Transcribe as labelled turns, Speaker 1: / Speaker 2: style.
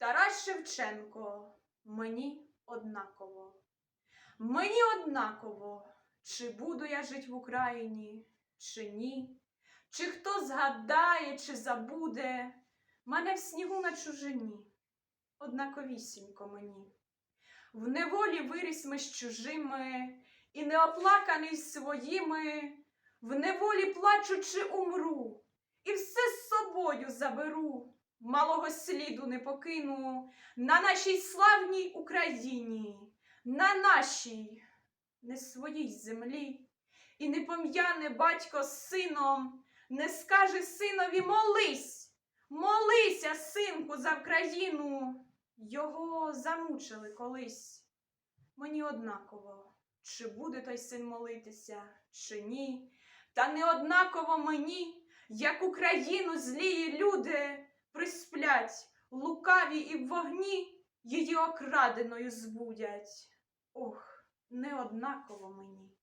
Speaker 1: Тарас Шевченко, мені однаково. Мені однаково, чи буду я жить в Україні, чи ні, чи хто згадає, чи забуде мене в снігу на чужині, однаковісінько мені. В неволі виріс ми з чужими, і неоплаканий своїми, в неволі плачучи умру, і все з собою заберу, малого сліду не покину на нашій славній Україні, на нашій не своїй землі, і не пом'яне батько з сином, не скаже синові молись, молися, синку, за Вкраїну. Його замучили колись. Мені однаково, чи буде той син молитися, чи ні. Та не однаково мені, як Україну злії люди присплять, лукаві і в вогні її окраденою збудять. Ох, не однаково мені.